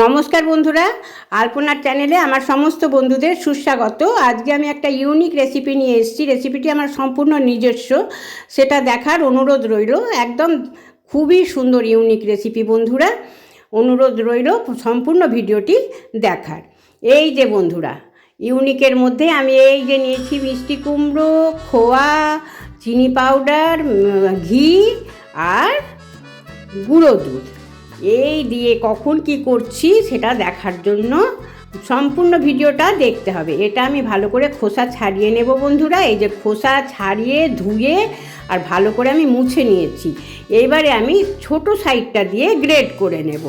নমস্কার বন্ধুরা, আলপনার চ্যানেলে আমার সমস্ত বন্ধুদের সুস্বাগত। আজকে আমি একটা ইউনিক রেসিপি নিয়ে এসেছি। রেসিপিটি আমার সম্পূর্ণ নিজস্ব। সেটা দেখার অনুরোধ রইল। একদম খুবই সুন্দর ইউনিক রেসিপি বন্ধুরা। অনুরোধ রইল সম্পূর্ণ ভিডিওটি দেখার। এই যে বন্ধুরা ইউনিকের মধ্যে আমি এই যে নিয়েছি মিষ্টি কুমড়ো, খোয়া, চিনি পাউডার ঘি আর গুঁড়ো দুধ। এই দিয়ে কখন কি করছি সেটা দেখার জন্য সম্পূর্ণ ভিডিওটা দেখতে হবে। এটা আমি ভালো করে খোসা ছাড়িয়ে নেব বন্ধুরা। এই যে খোসা ছাড়িয়ে ধুয়ে আর ভালো করে আমি মুছে নিয়েছি। এইবারে আমি ছোট সাইডটা দিয়ে গ্রেড করে নেব।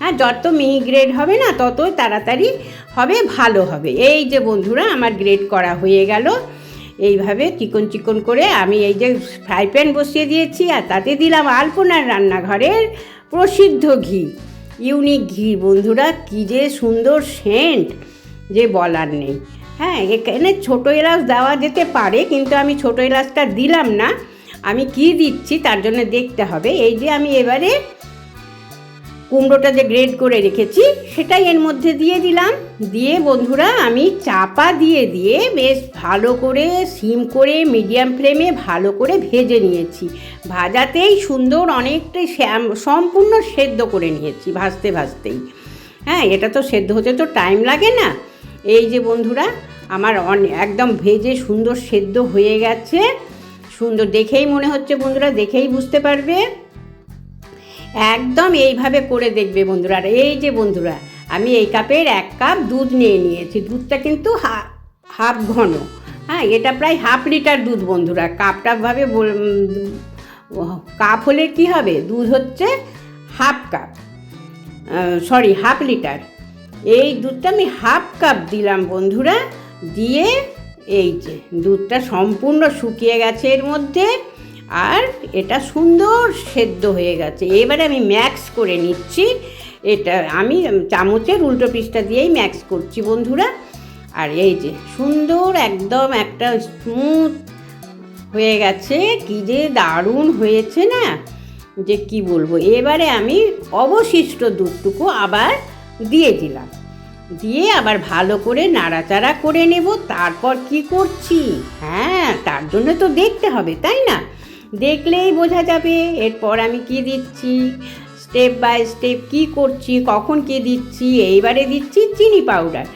হ্যাঁ যত মিহি গ্রেড হবে না, ততই তাড়াতাড়ি হবে, ভালো হবে। এই যে বন্ধুরা, আমার গ্রেড করা হয়ে গেল। এইভাবে চিকন চিকন করে আমি এই যে ফ্রাই প্যান বসিয়ে দিয়েছি আর তাতে দিলাম আলপনার রান্নাঘরের প্রসিদ্ধ ঘি। ইউনিক ঘি, বন্ধুরা, কী যে সুন্দর সেন্ট যে বলার নেই। হ্যাঁ এখানে ছোটো এলাচ দেওয়া যেতে পারে, কিন্তু আমি ছোটো এলাচটা দিলাম না। আমি কি দিচ্ছি তার জন্য দেখতে হবে। এই যে আমি এবারে কুমড়োটা যে গ্রেড করে রেখেছি, সেটাই এর মধ্যে দিয়ে দিলাম। দিয়ে বন্ধুরা, আমি চাপা দিয়ে দিয়ে বেশ ভালো করে সিম করে মিডিয়াম ফ্লেমে ভালো করে ভেজে নিয়েছি। ভাজাতেই সুন্দর অনেকটাই সম্পূর্ণ সেদ্ধ করে নিয়েছি, ভাজতে ভাজতেই। হ্যাঁ এটা তো সেদ্ধ হতে তো টাইম লাগে না। এই যে বন্ধুরা, আমার একদম ভেজে সুন্দর সেদ্ধ হয়ে গেছে। সুন্দর, দেখেই মনে হচ্ছে বন্ধুরা, দেখেই বুঝতে পারবে। একদম এইভাবে করে দেখবে বন্ধুরা। আর এই যে বন্ধুরা, আমি এই কাপের এক কাপ দুধ নিয়ে নিয়েছি। দুধটা কিন্তু হাফ ঘন। হ্যাঁ এটা প্রায় হাফ লিটার দুধ বন্ধুরা। কাপটা ভাবে বল- কাপ হলে কি হবে? দুধ হচ্ছে half cup. Sorry, half litre. এই দুধটা আমি হাফ কাপ দিলাম বন্ধুরা। দিয়ে এই যে দুধটা সম্পূর্ণ শুকিয়ে গেছে এর মধ্যে। আর এটা সুন্দর সেদ্ধ হয়ে গেছে। এবারে আমি ম্যাক্স করে নিচ্ছি। এটা আমি চামচের উল্টো পিসটা দিয়েই ম্যাক্স করছি বন্ধুরা। আর এই যে সুন্দর একদম একটা স্মুথ হয়ে গেছে। কি যে দারুণ হয়েছে না? যে কি বলব? এবারে আমি অবশিষ্ট দুধটুকু আবার দিয়ে দিলাম। দিয়ে আবার ভালো করে নাড়াচাড়া করে নেব। তারপর কি করছি? হ্যাঁ তার জন্য তো দেখতে হবে, তাই না? দেখলেই বোঝা যাবে এরপর আমি কি দিচ্ছি? স্টেপ বাই স্টেপ কি করছি? কখন কি দিচ্ছি? এইবারে দিচ্ছি চিনি পাউডার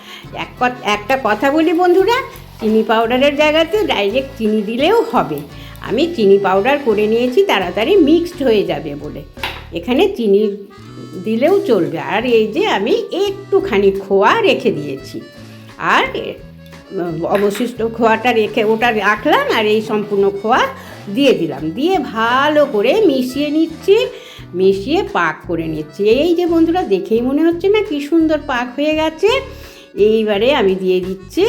এক একটা কথা বলি বন্ধুরা, চিনি পাউডারের জায়গাতে ডাইরেক্ট চিনি দিলেও হবে। আমি চিনি পাউডার করে নিয়েছি, তাড়াতাড়ি মিক্সড হয়ে যাবে বলে। এখানে চিনি দিলেও চলবে। আর এই যে আমি একটুখানি খোয়া রেখে দিয়েছি। আর অবশিষ্ট খোয়াটা রেখে ওটা রাখলাম আর এই সম্পূর্ণ খোয়া দিয়ে দিলাম। দিয়ে ভালো করে মিশিয়ে নিচ্ছি, মিশিয়ে পাক করে নিচ্ছি। এই যে বন্ধুরা, দেখেই মনে হচ্ছে না কি সুন্দর পাক হয়ে গেছে। এইবারে আমি দিয়ে দিচ্ছি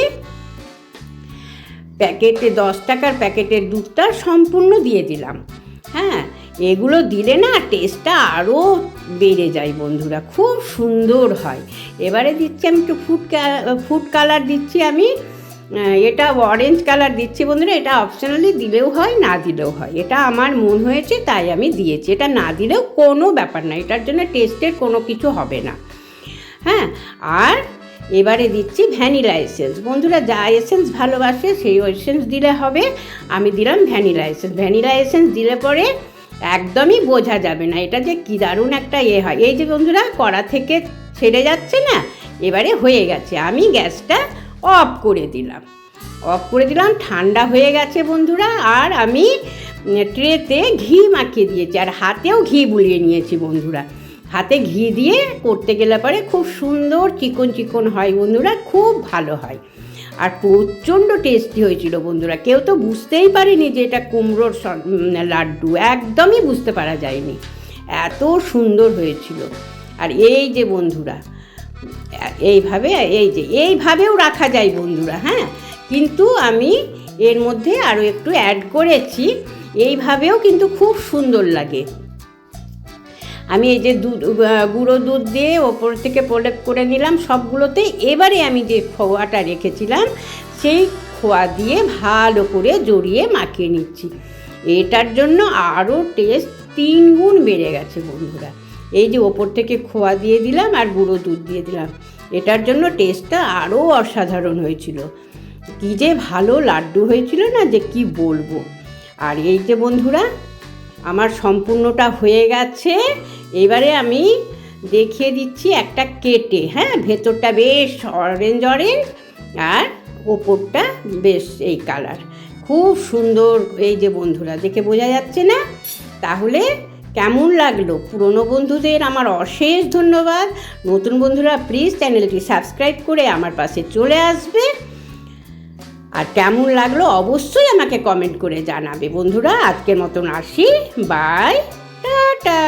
প্যাকেটে দশ টাকার প্যাকেটের দুধটা সম্পূর্ণ দিয়ে দিলাম। হ্যাঁ এগুলো দিলে না টেস্টটা আরও বেড়ে যায় বন্ধুরা, খুব সুন্দর হয়। এবারে দিচ্ছি আমি একটু ফুড ফুড কালার দিচ্ছি আমি। এটা অরেঞ্জ কালার দিচ্ছি বন্ধুরা, এটা অপশনালি দিলেও হয়, না দিলেও হয়। এটা আমার মন হয়েছে, তাই আমি দিয়েছি। এটা না দিলেও কোনো ব্যাপার না, এটার জন্য টেস্টের কোনো কিছু হবে না। হ্যাঁ আর এবারে দিচ্ছি ভ্যানিলা এসেন্স বন্ধুরা, যা এসেন্স ভালোবাসে, সেই এসেন্স দিলে হবে। আমি দিলাম ভ্যানিলা এসেন্স ভ্যানিলা এসেন্স দিলে পরে একদমই বোঝা যাবে না, এটা যে কী দারুণ একটা ইয়ে হয়। এই যে বন্ধুরা, কড়া থেকে ছেড়ে যাচ্ছে না, এবারে হয়ে গেছে। আমি গ্যাসটা অফ করে দিলাম। অফ করে দিলাম, ঠান্ডা হয়ে গেছে বন্ধুরা, আর আমি ট্রেতে ঘি মাখিয়ে দিয়েছি, আর হাতেও ঘি বুলিয়ে নিয়েছি বন্ধুরা। হাতে ঘি দিয়ে করতে গেলে পরে খুব সুন্দর চিকন চিকন হয় বন্ধুরা, খুব ভালো হয়। আর প্রচণ্ড টেস্টি হয়েছিল বন্ধুরা, কেউ তো বুঝতেই পারেনি যে এটা কুমড়োর লাড্ডু, একদমই বুঝতে পারা যায়নি। এত সুন্দর হয়েছিল। আর এই যে বন্ধুরা এইভাবে, এই যে, এইভাবেও রাখা যায় বন্ধুরা হ্যাঁ? কিন্তু আমি এর মধ্যে আরও একটু অ্যাড করেছি, এইভাবেও কিন্তু খুব সুন্দর লাগে। আমি এই যে দুধ গুঁড়ো দুধ দিয়ে ওপর থেকে প্রলেপ করে নিলাম, সবগুলোতে এবারে আমি যে খোয়াটা রেখেছিলাম, সেই খোয়া দিয়ে ভালো করে জড়িয়ে মাখিয়ে নিচ্ছি। এটার জন্য আরও টেস্ট তিন গুণ বেড়ে গেছে বন্ধুরা। এই যে ওপর থেকে খোয়া দিয়ে দিলাম আর গুঁড়ো দুধ দিয়ে দিলাম। এটার জন্য টেস্টটা আরও অসাধারণ হয়েছিল। কী যে ভালো লাড্ডু হয়েছিল না যে কি বলব। আর এই যে বন্ধুরা, আমার সম্পূর্ণটা হয়ে গেছে। এবারে আমি দেখিয়ে দিচ্ছি একটা কেটে হ্যাঁ ভেতরটা বেশ অরেঞ্জ অরেঞ্জ আর ওপরটা বেশ এই কালার খুব সুন্দর এই যে বন্ধুরা, দেখে বোঝা যাচ্ছে না? তাহলে কেমন লাগল? পুরনো বন্ধুদের আমার অশেষ ধন্যবাদ। নতুন বন্ধুরা প্লিজ চ্যানেলটি সাবস্ক্রাইব করে আমার পাশে চলে আসবে। আর কেমন লাগল অবশ্যই আমাকে কমেন্ট করে জানাবে। বন্ধুরা, আজকের মতন আসি। Bye tata.